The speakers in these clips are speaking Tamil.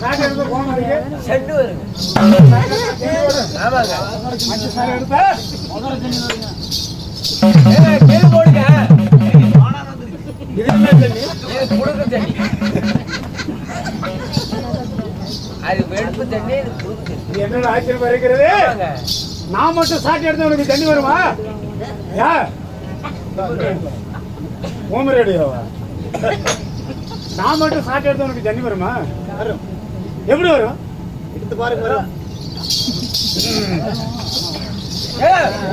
சாட்டை எடுத்து வருங்க ஆமாங்க எடுத்தா போடுங்க தண்ணி தண்ணி அது வெளுப்பு தண்ணி இது புழுக்க என்னோட இருக்கிறது நான் மட்டும் சாட்டி எடுத்து உனக்கு தண்ணி வருமா? யா? ஓம் ரேடியோவா நான் மட்டும் சாட்டை எடுத்தா உனக்கு தண்ணி வருமா? வரும். எப்படி வரும்? எடுத்து பாருங்க வரும்.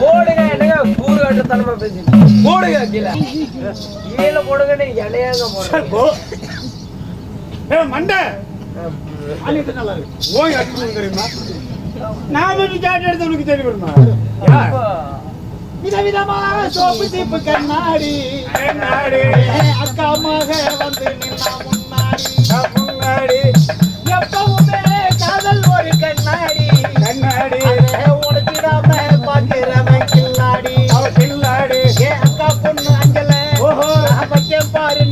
போடுங்க என்னங்க கூறு கட்டத்தனமா பேசுங்க போடுங்க கீழே. கீழே போடுங்கன்னு என்னையாங்க போடுங்க ஏ மண்டை. ஓய் அடிச்சு தெரியுமா நான் மட்டும் சாட்டை எடுத்தா உனக்கு தண்ணி வருமா? யா விதவிதமாக சோப்பு சீப்பு கண்ணாடி. அக்காமாக வந்து நின்னா முன்னாடி. எப்பவுமே காதல் ஒரு கண்ணாடி. கண்ணாடி. உடைச்சிடாம பார்க்கிறவன் கில்லாடி. கில்லாடி. ஏ அக்கா பொண்ணு அஞ்சல. ஓஹோ. வைக்கேன் பாரு.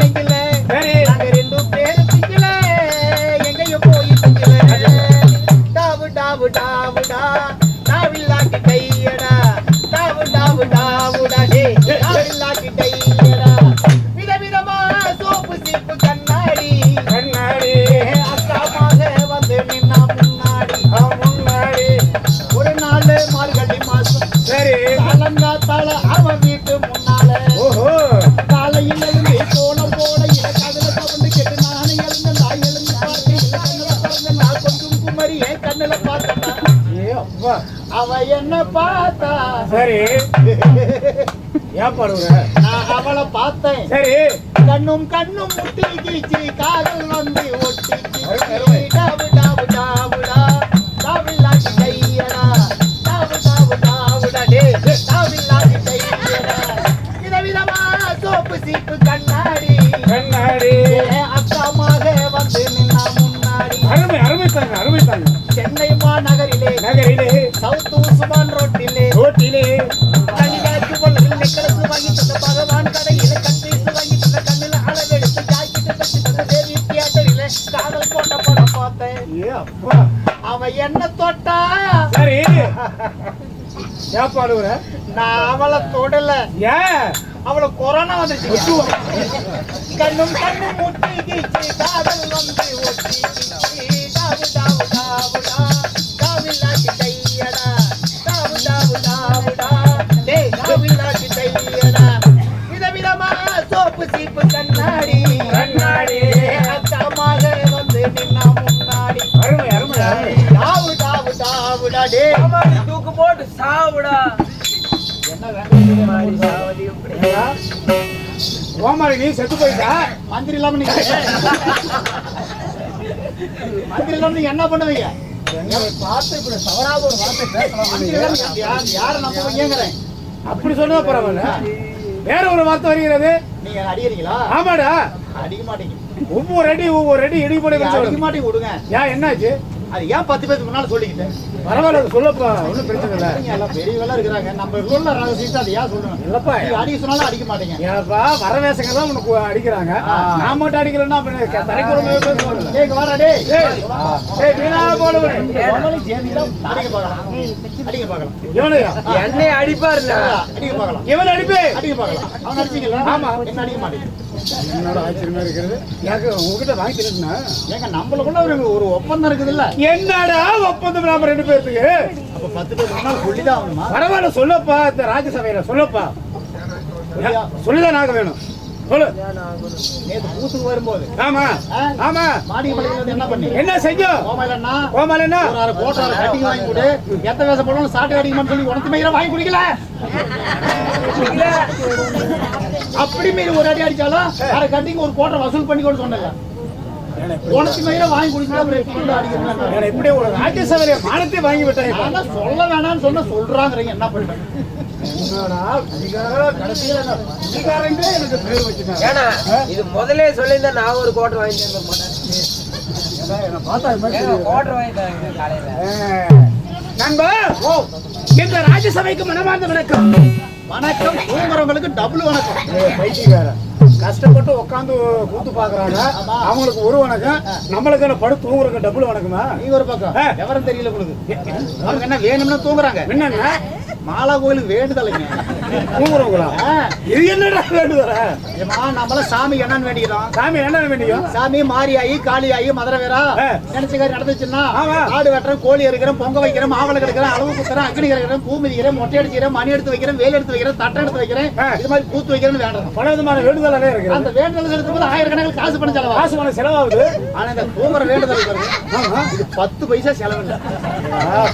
ஏன் பாடுற நான் அவளை பார்த்தேன். சரி. கண்ணும் கண்ணும் முட்டி கீச்சு காதல் வந்து ஒட்டி. டாவு டாவு டாவுடா டாவில்லாட்டி கையடா டாவு டாவு டாவுடா டே. டாவில்லாட்டி கையடா விதவிதமா சோப்பு சீப்பு கண்ணாடி. கண்ணாடி. அக்காமாக வந்து நின்னா முன்னாடி. அருமை அருமை தாங்க அருமை தாங்க. ஏன் பாடுற நான் அவளை தொடல. ஏன்? அவளை கொரோனா வந்துச்சு கண்ணும் கண்ணும் முட்டி கீச்சு காதல் வந்து கோமாளி நீ செத்து போயிட்டா? மந்திரி இல்லாம நீங்க மந்திரி இல்லாம நீங்க என்ன பண்ணுவீங்க? பார்த்து இப்படி தவறாத ஒரு வார்த்தை யார் ஏங்குறேன் அப்படி சொன்னா பரவாயில்ல. வேற ஒரு வார்த்தை வருகிறது. நீங்க அடிக்கிறீங்களா? ஆமாடா. அடிக்க மாட்டீங்க. ஒவ்வொரு அடி ஒவ்வொரு அடி இடி போட அடிக்க மாட்டீங்க விடுங்க. ஏன் என்னாச்சு? அது ஏன் பத்து பேருக்கு முன்னால சொல்லிக்கிட்டேன் பரவாயில்ல அது சொல்லப்பா. ஒன்றும் பிரச்சனை இல்லை. நீங்க எல்லாம் பெரியவெல்லாம் இருக்கிறாங்க. நம்ம உள்ள ரகசியத்தை அது ஏன் சொல்லணும்? இல்லப்பா. அடிக்க சொன்னாலும் அடிக்க மாட்டீங்க. ஏப்பா வரவேசங்க தான் உனக்கு அடிக்கிறாங்க. நான் மட்டும் அடிக்கலன்னா அப்புறம் தரைக்குறமே டேய் வாடா டேய். ஏய், ஏய், வீணா போடுவேன். அடிக்க பார்க்கலாம். அடிக்க பார்க்கலாம். இவனையா என்னை அடிப்பாருண்ணா அடிக்க பார்க்கலாம் இவன் அடிப்பே. அடிக்க பார்க்கலாம். அவன் அடிச்சீங்களா ஆமா. என்ன அடிக்க மாட்டீங்க? என்னோட ஆச்சரியமா இருக்கிறது? எனக்கு உங்ககிட்ட வாங்கி தெரியுதுண்ணா ஏங்க நம்மளுக்குள்ள ஒரு ஒரு ஒப்பந்தம் இருக்குதுல்ல? என்னடா ஒப்பந்தம் நாம ரெண்டு பேர்த்துக்கு? அப்ப பத்து பேருக்கு முன்னால் சொல்லிதான் ஆகணுமா? பரவாயில்ல சொல்லப்பா. இந்த ராஜ்யசபையில சொல்லப்பா. சொல்லிதான் நாங்க வேணும். சொல்லு. நேத்து வரும்போது ஆமா? ஆமா. மாடி என்ன பண்ணி என்ன செஞ்சோம் கோமலன்னா கோமாலண்ணா ஒரு கட்டிங் வாங்கி கொடு. எத்த வேசம் போடணும் சாட்டை சொல்லி உனக்கு மயிரை வாங்கி குடிக்கல. அப்படி மீறி ஒரு அடி அடிச்சாலும் அரை கட்டிங் ஒரு கோட்டை வசூல் பண்ணி கூட சொன்னல உனக்கு மயிரை வாங்கி குடிக்கலாம் அப்புறம் எப்படி கொண்டு அடிக்கிறேன் நான் இப்படி ஒரு ராஜ்யசபையில மானத்தை வாங்கி விட்டாங்க சொல்ல வேணாம்னு சொன்ன சொல்றாங்கிறீங்க. என்ன பண்றேன் இது முதல்ல சொல்லியிருந்தா நான் ஒரு கோட்டர் வாங்கி தர மாட்டேன் ஏடா, என்னை பார்த்தா இது மாதிரி ஏங்க, தெரியுது. கோட்டர் வாங்கி தராங்க காலையில. ஆ. நண்பா இந்த ராஜ்யசபைக்கு மனமார்ந்த வணக்கம். வணக்கம் தூங்குறவங்களுக்கு டபுள் வணக்கம். கஷ்டப்பட்டு உட்காந்து கூத்து பாக்குறாங்க. அவங்களுக்கு ஒரு வணக்கம். நம்மளுக்கு என்ன படு தூங்குறவங்க டபுள் வணக்கமா? நீ ஒரு பக்கம். விவரம் தெரியல உங்களுக்கு. அவங்க என்ன வேணும்னு தூங்குறாங்க. என்னன்னா? மாலா கோயிலுக்கு வேண்டுதலைங்க. தூங்குறவங்களா ஆ. இது என்னடா வேண்டுதல? ஏம்மா, நம்மளாம் சாமி என்னன்னு வேண்டிக்கிறோம் சாமி என்ன வேண்டியும் சாமி மாரியாயி காளியாயி மதுரை வேறா. நினைச்சுக்காரி நடந்துச்சுன்னா. ஆடு வெட்டுறேன் கோழி எடுக்கிறேன் பொங்க வைக்கிறேன் மாவளை கிடைக்கிறேன் அளவு குத்துறேன் அக்னி கிடைக்கிறேன் பூ மிதிக்கிறேன் மொட்டை அடிக்கிறேன் மணி எடுத்து வைக்கிறேன் வேல் எடுத்து வைக்கிறேன் தட்டை எடுத்து வைக்கிறேன். இது மாதிரி கூத்து வைக்கிறேன்னு வேண்டணும் பல விதமான வேண்டுதலே இருக்கு அந்த வேண்டுதல் எடுக்கும்போது ஆயிரக்கணக்கில் காசு பண்ண செலவா காசு பணம் செலவாகுது. ஆனா இந்த தூங்குற வேண்டுதல் பாருங்க, இது பத்து பைசா செலவு இல்லை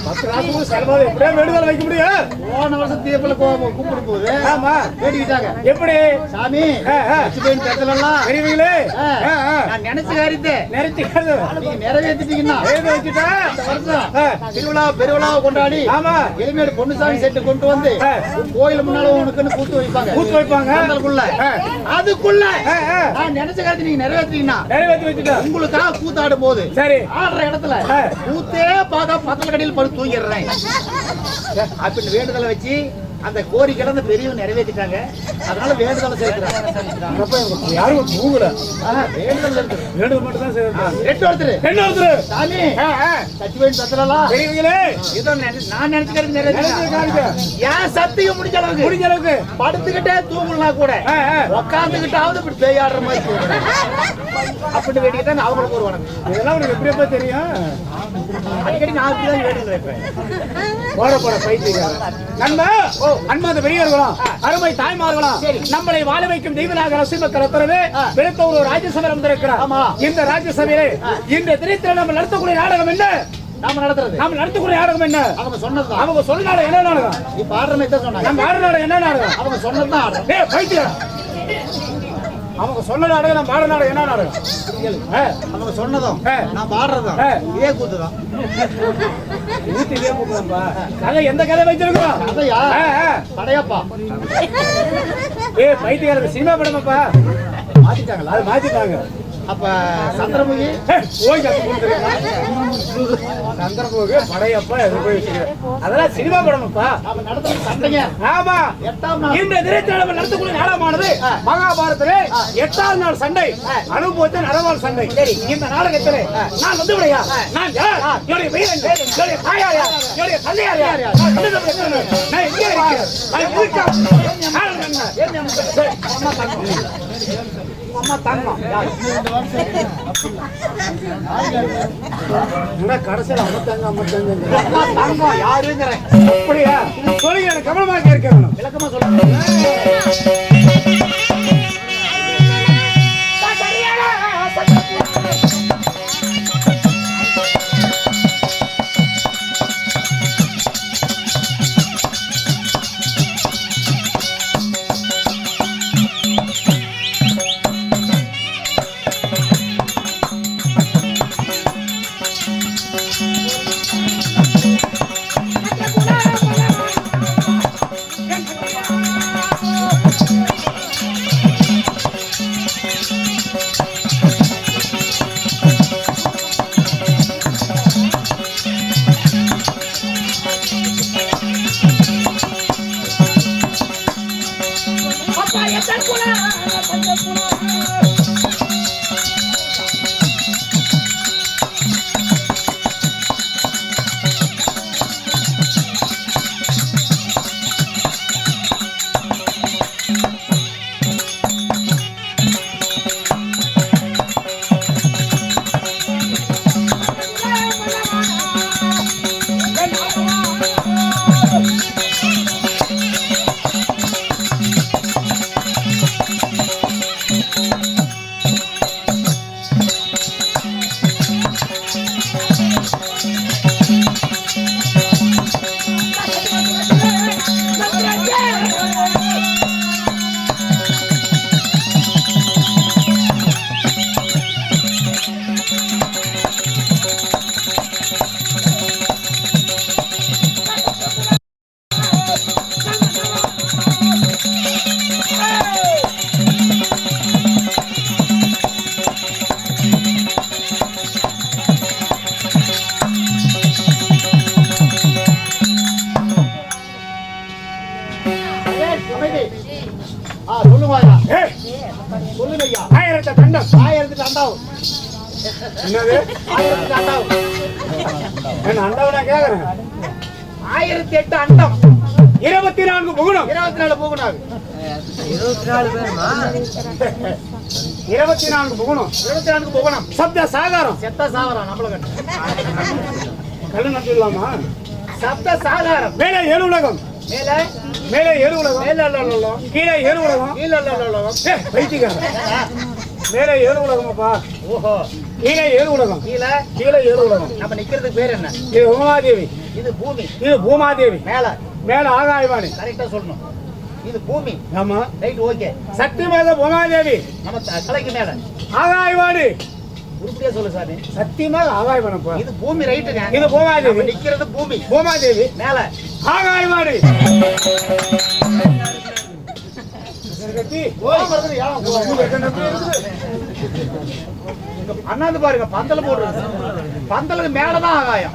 பத்து காசுக்கு செலவாகுது. எப்படியே வேண்டுதல் வைக்க முடியும்? போன வருஷம் தீபல கூப்பிடும் போது ஆமா. வேண்டிக்கிட்டாங்க. எப்படி? சாமி. ஆ, ஆ. நான் நினைச்ச காரியத்தை. நிறுத்திக்கிறது நீங்க நிறைவேற்றிட்டீங்கன்னா எழுதி வச்சுட்டா? இந்த வருஷம் ஆ. திருவிழா பெருவிழாவை கொண்டாடி ஆமா. எளிமையோட பொண்ணுசாமி செட்டு கொண்டு வந்து கோயில் முன்னால உனக்குன்னு கூத்து வைப்பாங்க. கூத்து வைப்பாங்க. அதுக்குள்ள ஆ. நான் நினைச்ச காரியத்தை நீங்க நிறைவேற்றீங்கன்னா நிறைவேற்றி வச்சுட்டா? உங்களுக்காக கூத்தாடும் போது சரி. ஆடுற இடத்துல. கூத்தே பார்க்க பத்தல கடையில் படுத்து தூங்கிடுறேன். அப்படின்னு வேண்டுதலை வச்சு அந்த கோரிக்கை அந்த பெரியவங்க நிறைவேற்றிட்டாங்க. அதனால வேண்டுதலை சேர்க்கிறாங்க. யாரும் தூங்கல. வேண்டுதல் வேண்டுதல் மட்டும் தான் ரெண்டு ஒருத்தர் என்ன ஒருத்தர் சாமி. சச்சிவேன் சத்தலாம் பெரியவங்களே. ஏதோ நினை- நான் நினைச்சுக்கிறது நினைச்சது நிறைவேற்ற காணிக்க. ஏன் சத்தியம் முடிஞ்ச அளவுக்கு? முடிஞ்ச அளவுக்கு. படுத்துக்கிட்டே தூங்கலாம் கூட. உட்காந்துக்கிட்டாவது இப்படி பேயாடுற மாதிரி தூங்கணும். அப்படி வேண்டிக்கிட்டா அவங்களுக்கு ஒரு வணக்கம். இதெல்லாம் உனக்கு எப்படியப்பா தெரியும்? அடிக்கடி நான் அப்படிதான் வைப்பேன் போட போட பைத்தியக்காரன். நண்பா அன்பாத பெரியவர்களும் அருமை தாய்மார்களும் நம்மளை வாழ வைக்கும் தெய்வனாக ரசிமக்கள் உத்தரவு விழுத்த ஒரு ராஜ்யசபை வந்திருக்கிறார் ஆமா. இந்த ராஜ்யசபையிலே இந்த தினத்தில் நம்ம நடத்தக்கூடிய நாடகம் என்ன? நாம நடத்துறது. நாம நடத்தக்கூடிய நாடகம் என்ன? அவங்க சொன்னதுதான். அவங்க சொன்ன நாடகம் என்ன நாடகம்? மாதிரி தான் சொன்னாங்க. நம்ம ஆடுற நாடகம் என்ன நாடகம்? அவங்க சொன்னதுதான் ஆடுறோம். பைத்தியம். அவங்க சொன்ன நாடகம் நம்ம ஆடுற நாடகம் என்ன நாடகம்? அவங்க சொன்னதும். நான் பாடுறதும். இதே கூத்துதான். ஊத்திலே போடுறோம்ப்பா. கதை எந்த கதை வச்சிருக்கோம் ஆ. படையப்பா. ஏய் பைத்தியக்காரர் சினிமா படமாப்பா. மாத்திட்டாங்களா? அது மாத்திட்டாங்க. அப்ப சந்திரமுகி? சந்திரபோகு படையப்பா. அதெல்லாம் சினிமா படமாப்பா. ஆமா. இந்த தினத்தில் நம்ம நடத்தக்கூடிய நாடகமானது மகாபாரதத்திலே எட்டாவது நாள் சண்டை. அனுபவத்தின் அறவாள் சண்டை. இந்த நாடகத்திலே நான் வந்து விடையா? நான் என்னுடைய வீரன். என்னுடைய தாயார் யார்? என்னுடைய தந்தையார் யார்? நான் கண்டது பிரச்சனை. நான் எங்கே இருக்கிறேன்? நான் இருக்கேன் அம்மா தங்கம் கடைசியில் அம்மா தங்கம் அம்மா தங்கம் அம்மா தங்கம் யாருங்கிறேன் அப்படியா? சொல்லுங்க எனக்கு கவனமாக இருக்கணும் விளக்கமா சொல்லுங்க. அண்டாவும் என்னது? அண்டாவும் என்ன அண்டாவை நான் கேக்குறேன்? ஆயிரத்தி எட்டு அண்டம். இருபத்தி நான்கு புகுணம். இருபத்தி நாலு பூகுனாகு இருபத்தி நாலு பேருமா? இருபத்தி நான்கு புகுணம். இருபத்தி நான்கு புகணம். சப்த சாகாரம். செத்த சாவரம் நம்மள கட்டு கல்லு நட்டுலாமா சப்த சாகாரம். மேலே ஏழு உலகம். மேல? மேலே ஏழு உலகம். மேல கீழே ஏழு உலகம். கீழ பைத்தியக்காரன். மேலே ஏழு உலகமாப்பா. ஓஹோ. கீழே ஏழு உலகம். கீழ? கீழே ஏழு உலகம். நம்ம நிக்கிறதுக்கு பேர் என்ன? இது உமாதேவி. இது பூமி. இது பூமாதேவி. மேல. மேல ஆகாயவாணி. கரெக்டா சொல்லணும். இது பூமி. ஆமா. Right okay. சக்தி மேல பூமாதேவி நம்ம தலைக்கு மேல. ஆகாயவாணி. உருப்படியா சொல்லு சாமி. சக்தி மேல ஆகாயவானப்பா இது பூமி ரைட்டுங்க. இது பூமாதேவி. நிக்கிறது பூமி. பூமாதேவி. மேல. ஆகாயவாணி. அண்ணாந்து பாருங்க பந்தல் போடுறது. பந்தலுக்கு மேலதான் ஆகாயம்.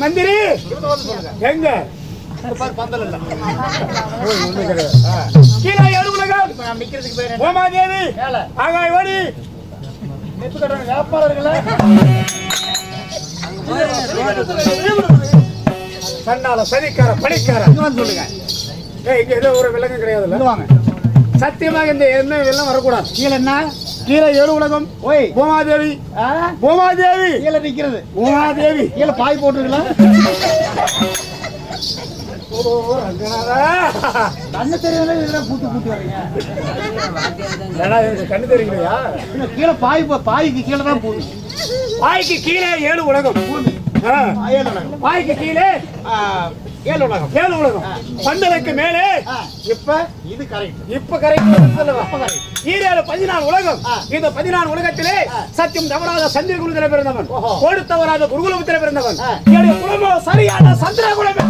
மந்திரி எங்க? பாரு, பந்தல் கீழே ஏழு உலகம் இப்ப சண்டால இங்க வந்து சொல்லுங்க. ஏய் இங்க ஏதோ ஒரு விலங்கு கிடையாதுல்ல? இங்க வாங்க. சத்தியமாக இந்த என்ன வெள்ளம் வரக்கூடாது. கீழே என்ன? கீழே ஏழு உலகம். ஓய். பூமாதேவி? பூமாதேவி கீழே நிக்கிறது. பூமாதேவி கீழே பாய் போட்டுருக்கலாம். கண்ணு தெரியல பூத்து பூத்து வரீங்க. கண்ணு தெரியலையா கீழே பாய் பாய்க்கு கீழே தான் பூமி வாய்க்கு கீழே ஏழு உலகம். ஆ. ஏழு உலகம் வாய்க்கு கீழே. ஏழு உலகம். ஏழு உலகம். பந்தலுக்கு மேலே. இப்ப இது கரெக்ட் இப்ப correct. ஈரேழு பதினாலு உலகம். இந்த பதினாலு உலகத்திலே. சத்தியம் தவறாத சந்திர குலத்தில பிறந்தவன். ஓஹோ. கொடுத்தவராத குருகுலத்தில பிறந்தவன். என்னுடைய குலமோ சரியான சந்திர குலம்.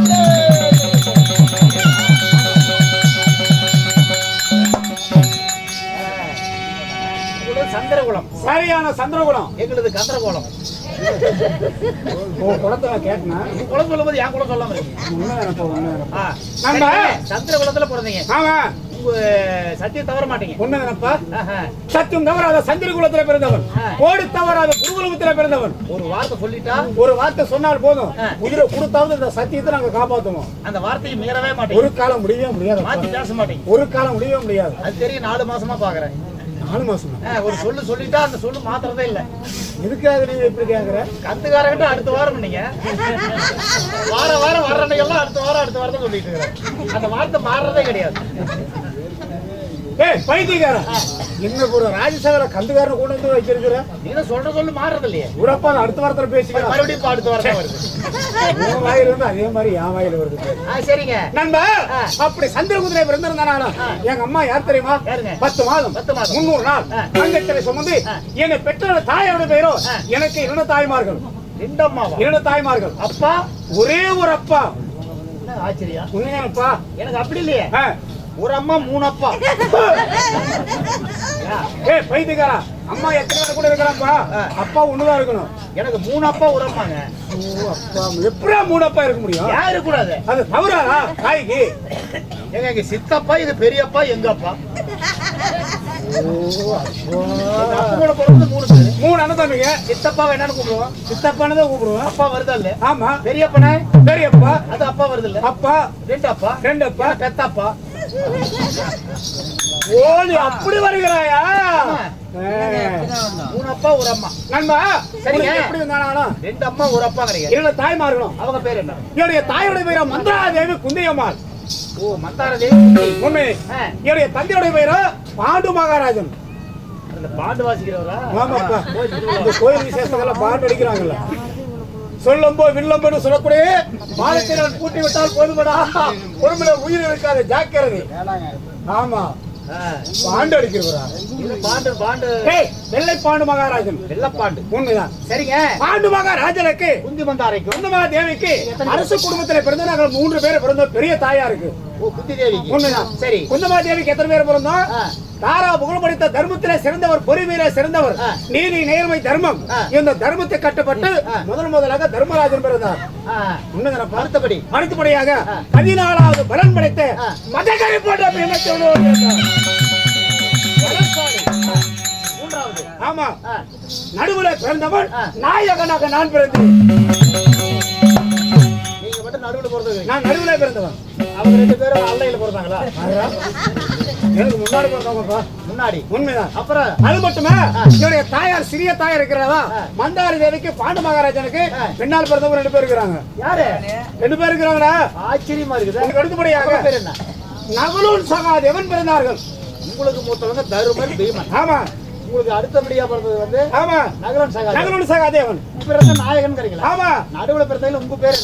சரியான சந்திரகுலம் எங்களது கந்திரகுலம். நான் கேட்டனா? சொல்லும்போது என் குலம் சொல்லாம நம்ம- சந்திரகுலத்துல பிறந்தீங்க. ஆமா. சத்தியம் தவற மாட்டீங்க. நினைப்பா. சத்தியம் தவறாத சந்திர குலத்தில பிறந்தவன். கோடி தவறாத குருகுலத்தில பிறந்தவன். ஒரு வார்த்தை சொல்லிட்டா? ஒரு வார்த்தை சொன்னால் போதும். உயிரை கொடுத்தாவது இந்த சத்தியத்தை நாங்க காப்பாத்துவோம். அந்த வார்த்தையை மீறவே மாட்டீங்க. ஒரு காலம் முடியவே முடியாது. மாத்தி பேச மாட்டீங்க. ஒரு காலம் முடியவே முடியாது. அது தெரியும் நாலு மாசமா பாக்குறேன். நாலு மாசம் ஒரு சொல்லு சொல்லிட்டா அந்த சொல்லு மாத்துறதே இல்ல. எதுக்காக நீங்க இப்படி கேக்குற? கத்துக்காரங்கிட்ட அடுத்த வாரம் நீங்க வார வாரம் வர்ற எல்லாம் அடுத்த வாரம் அடுத்த வாரம் தான் சொல்லிட்டு இருக்கிறேன். அந்த வார்த்தை மாறுறதே கிடையாது. ஏய் பைத்தியக்காரன். என்ன ஒரு ராஜசேகர கந்துக்காரனை கொண்டு வந்து வச்சிருக்கிற நீ தான் சொல்ற சொல்லு மாறுறது இல்லையே உரப்பா அடுத்த வாரத்துல பேசிக்கலாம் மறுபடியும் அடுத்த வாரம் தான் வருது. உன் வாயில இருந்து அதே மாதிரி என் வாயில வருது ஆ, சரிங்க. நண்பா ஆ. அப்படி சந்திர குதிரை பிறந்திருந்தாலும் ஆ. எங்க அம்மா யார் தெரியுமா? பத்து மாதம். முன்னூறு நாள். ஆ. தங்கத்திலே சுமந்து. என்னை பெற்ற தாயோட பேரோ. எனக்கு இரண்டு தாய்மார்கள். இரண்டு தாய்மார்கள். அப்பா? ஒரே ஒரு அப்பா. ஆச்சரியம்? உண்மையானப்பா எனக்கு அப்படி இல்லையே. ஒரு அம்மா மூணு அப்பா. ஏய் பைத்தியக்காரா. அம்மா எத்தனை பேர் கூட இருக்கிறாப்பா. அப்பா ஒண்ணுதான் இருக்கணும். எனக்கு மூணு அப்பா ஒரு அம்மாங்க. எப்படியா மூணு அப்பா இருக்க முடியும்? யாரு கூடாது அது தவறாரா தாய்க்கு எங்க எங்க சித்தப்பா இது பெரியப்பா எங்க அப்பா? மூணு பேரு மூணு அண்ணன் தம்பிங்க சித்தப்பா என்னன்னு கூப்பிடுவோம் சித்தப்பானதான் கூப்பிடுவோம் அப்பா வருதா இல்ல ஆமா பெரியப்பனே பெரியப்பா அது அப்பா வருது இல்ல அப்பா ரெண்டு அப்பா ரெண்டு அப்பா பெத்தப்பா ஓடி அப்படி வருகிறாயா மூணு அப்பா ஒரு அம்மா நண்பா சரிங்க. உனக்கு எப்படி இருந்தானா ரெண்டு அம்மா ஒரு அப்பா கிடையாது இரண்டு தாய்மார்களும் அவங்க பேர் என்ன என்னுடைய தாயோட பேரோ மந்திராதேவி குந்தியம்மாள் ஓ மந்தார தேவி உண்மை என்னுடைய தந்தையோட பேரோ பாண்டு மகாராஜன். பாண்டு வாசிக்கிறவரா? ஆமாப்பா இந்த கோயில் விசேஷங்கள்ல பாட்டு அடிக்கிறாங்கல்ல. சொல்லம்போ வில்லம்போன்னு சொல்லக்கூடிய மாலத்தினால் பூட்டி விட்டால் போதுமடா. பொறுமையில உயிர் இருக்காது ஜாக்கிரதை. ஆமா. பாண்டு அடிக்கிறவரா? Bond bond. வெள்ளை பாண்டு மகாராஜன். வெள்ளப்பாண்டு. உண்மைதான் சரிங்க. பாண்டு மகாராஜனுக்கு குந்தி மந்தாரைக்கும். குந்தமா தேவிக்கு அரசு குடும்பத்துல பிறந்த நாங்கள் மூன்று பேர் பிறந்தோம் பெரிய தாயா இருக்கு. குந்தி தேவிக்கு. உண்மைதான் சரி. குந்தமா தேவிக்கு எத்தனை பேர் பிறந்தோம்? தாரா புகழ் படித்த தர்மத்திலே சிறந்தவர் பொறுமையிலே சிறந்தவர். நீதி நேர்மை தர்மம். இந்த தர்மத்தை கட்டுப்பட்டு. முதல் முதலாக தர்மராஜன் பிறந்தார்? அடுத்தபடி அடுத்தபடியாக. பதினாலாவது பலன் படைத்த. மதகரி போன்ற ஆமா நடுவுல பிறந்தவன். நாயகனாக நான் பிறந்தேன் நீங்க மட்டும் நடுவுல பிறந்தது நான் நடுவுல பிறந்தவன் அவங்க ரெண்டு பேரும் அல்லையில பிறந்தாங்களா முன்னாடி உண்மைதான். அப்புறம் அது மட்டுமே. இவருடைய தாயார் சிறிய தாயார் இருக்கிறதா. மந்தாரி தேவிக்கு பாண்டு மகாராஜனுக்கு. பின்னால் பிறந்தவங்க ரெண்டு பேர் இருக்கிறாங்க. யாரு? ரெண்டு பேர் இருக்கிறாங்களா? ஆச்சரியமா இருக்குது. அதுக்கு அடுத்தபடியாக நகுலூன் சகாதேவன் பிறந்தார்கள். உங்களுக்கு மூத்தவங்க தருமன் பீமன். ஆமா. உங்களுக்கு அடுத்தபடியா பிறந்தது வந்து ஆமா. நகரன் சகா நகுலூன் சகாதேவன். பிறந்த நாயகன் கிடைக்கல ஆமா. நடுவுல பிறந்ததுல உங்க பேர்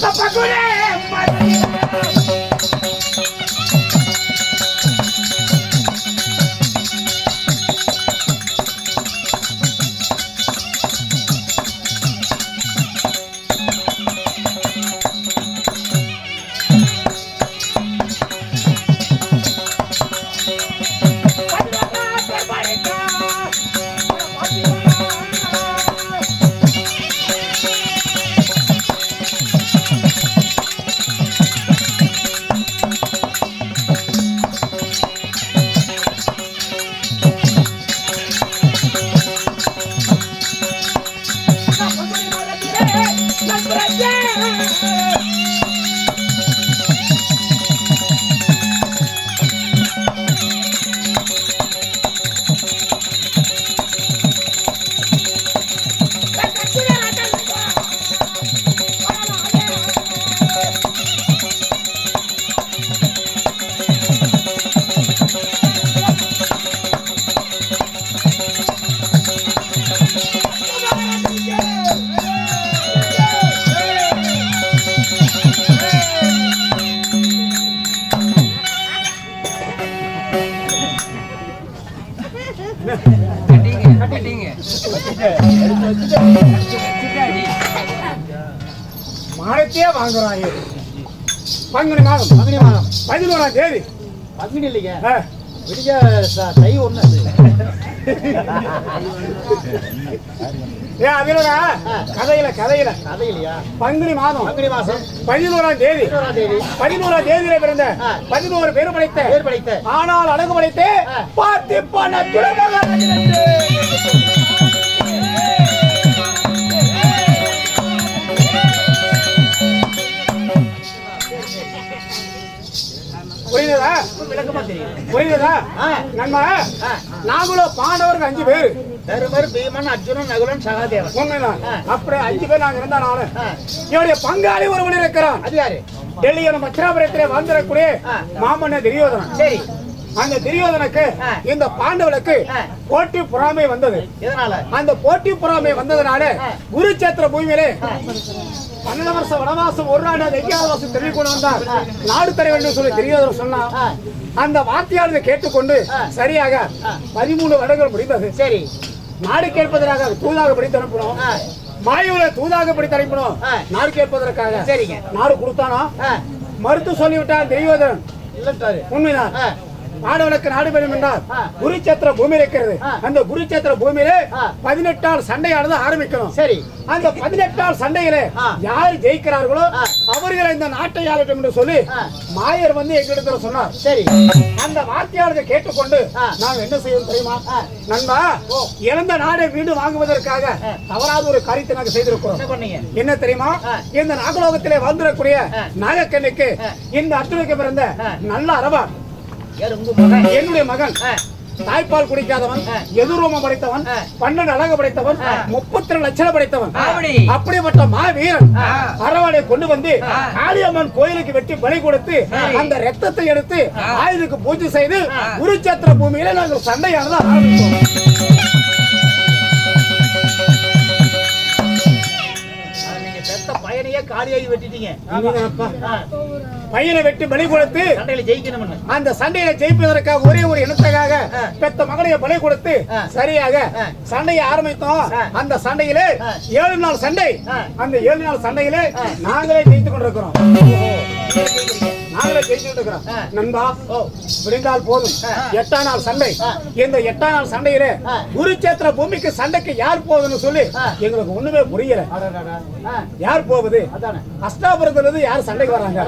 வாங்குறாங்க பங்குனி மாதம் பங்குனி மாதம். பதினோராம் தேதி. பங்குனி இல்லைங்க. விடிய தை ஒண்ணு அது. ஏ அதிலோட கதையில கதையில. கதை இல்லையா பங்குனி மாதம். பங்குனி மாசம் பதினோராம் தேதி. தேதி. பதினோராம் தேதியில பிறந்த. பதினோரு பேர் படைத்த. பேர் படைத்த. ஆனால் அழகு படைத்து. பார்த்து பண்ண துறவகாரத்திலிருந்து. புரியுதா ஆ. நாங்களும் பாண்டவர்கள் அஞ்சு பேர் தருமர் பீமன் அர்ஜுனன் நகுலன் சகாதேவன் உண்மைதான். அப்படி அஞ்சு பேர் நாங்க இருந்த ஆ. என்னுடைய பங்காளி ஒருவன் இருக்கிறான் அது யாரு டெல்லியோட மச்சிராபுரத்திலே வாழ்ந்திடக்கூடிய ஆ. மாமன்ன துரியோதனன் சரி அந்த துரியோதனுக்கு. இந்த பாண்டவனுக்கு. போட்டி பொறாமை வந்தது அந்த போட்டி பொறாமை வந்ததுனால. குருச்சேத்திர பூமியிலே. பன்னெண்டு வருஷம் வனவாசம் ஒரு நாள் அது எங்கேயாவது வருஷம் தெரிவி கொண்டு வந்தார் நாடு தர வேண்டும் சொல்லி துரியோதனன் சொன்னான் ஆ. அந்த வார்த்தையாளரை கேட்டுக்கொண்டு. சரியாக. பதிமூணு வருடங்கள் முடிந்தது சரி நாடு கேட்பதற்காக தூதாக படித்து அனுப்பணும். மாயூரை தூதாக படித்து அனுப்பணும். நாடு கேட்பதற்காக சரிங்க நாடு கொடுத்தானோ. மறுத்து துரியோதனன் இல்லட்டாரு உண்மைதான் ஆ. பாண்டவனுக்கு நாடு பெறும் என்றால். குருச்சேத்திர பூமி இருக்கிறது. அந்த குருச்சேத்திர பூமியிலே. பதினெட்டால் சண்டையானது ஆரம்பிக்கணும் சரி அந்த பதினெட்டால் சண்டையிலே. யார் ஜெயிக்கிறார்களோ. அவர்களை இந்த நாட்டை ஆளட்டும் என்று சொல்லி. மாயர் வந்து எங்களிடத்துல சொன்னார் சரி அந்த வார்த்தையாளரை கேட்டுக்கொண்டு. நாம் என்ன செய்யணும் தெரியுமா. நண்பா இழந்த நாடை வீடு வாங்குவதற்காக. தவறாத ஒரு காரியத்தை நாங்கள் செய்திருக்கிறோம் என்ன தெரியுமா. இந்த நாகலோகத்திலே வாழ்ந்திடக்கூடிய. நாகக்கண்ணுக்கு. இந்த அர்ஜுனுக்கு பிறந்த. நல்ல அரவா யார் உங்க மகன் என்னுடைய மகன். தாய்ப்பால் குடிக்காதவன் ஆ. எதிர்ரோமம் படைத்தவன். பன்னெண்டு அழகு படைத்தவன். முப்பத்தி ரெண்டு லட்சம் படைத்தவன் அப்படி. அப்படிப்பட்ட மாவீரன் ஆ. அரவானை கொண்டு வந்து. காளியம்மன் கோயிலுக்கு வெட்டி பலி கொடுத்து. அந்த ரத்தத்தை எடுத்து. ஆயுதுக்கு பூஜை செய்து. குருச்சேத்திர பூமியில நாங்கள் சண்டையானது ஆரம்பித்தோம் காலியாகி வெட்டிட்டீங்க. பையனை வெட்டி பலி கொடுத்து சண்டையில ஜெயிக்கணும்னு அந்த சண்டையில ஜெயிப்பதற்காக ஒரே ஒரு இனத்துக்காக. பெத்த மகளைய பலி கொடுத்து. சரியாக. சண்டையை ஆரம்பித்தோம். அந்த சண்டையிலே. ஏழு நாள் சண்டை. அந்த ஏழு நாள் சண்டையிலே. நாங்களே ஜெயித்துக் கொண்டிருக்கிறோம். நாங்களே பேசிட்டு இருக்கிறோம். நண்பா விடிந்தால் போதும். எட்டாம் நாள் சண்டை. இந்த எட்டாம் நாள் சண்டையில. குருச்சேத்திர பூமிக்கு சண்டைக்கு யார் போகுதுன்னு சொல்லி. எங்களுக்கு ஒண்ணுமே புரியல யார் போகுது அதானே அஷ்டாபுரத்துல இருந்து யார் சண்டைக்கு வர்றாங்க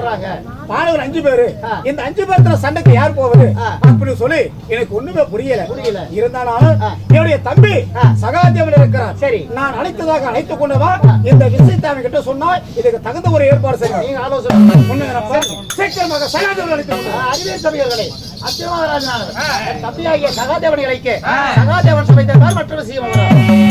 பாடவர் அஞ்சு பேரு. இந்த அஞ்சு பேர்த்துல சண்டைக்கு யார் போகுது ஆ. அப்படின்னு சொல்லி எனக்கு ஒண்ணுமே புரியல புரியல. இருந்தாலும். என்னுடைய தம்பி. சகாதேவன் இருக்கிறார் சரி. நான் அழைத்ததாக அழைத்து கொண்டவா இந்த விஷயத்தை அவன் கிட்ட சொன்னா இதுக்கு தகுந்த ஒரு ஏற்பாடு செய்யும் நீங்க ஆலோசனை சீக்கிரமாக சகாதேவன் அழைத்து கொண்டு வா. அறிவியல் சபையர்களே அத்தியமராஜன் தம்பியாகிய சகாதேவனை அழைக்க சகாதேவன் சபை தந்தார் மற்றொரு வந்தார்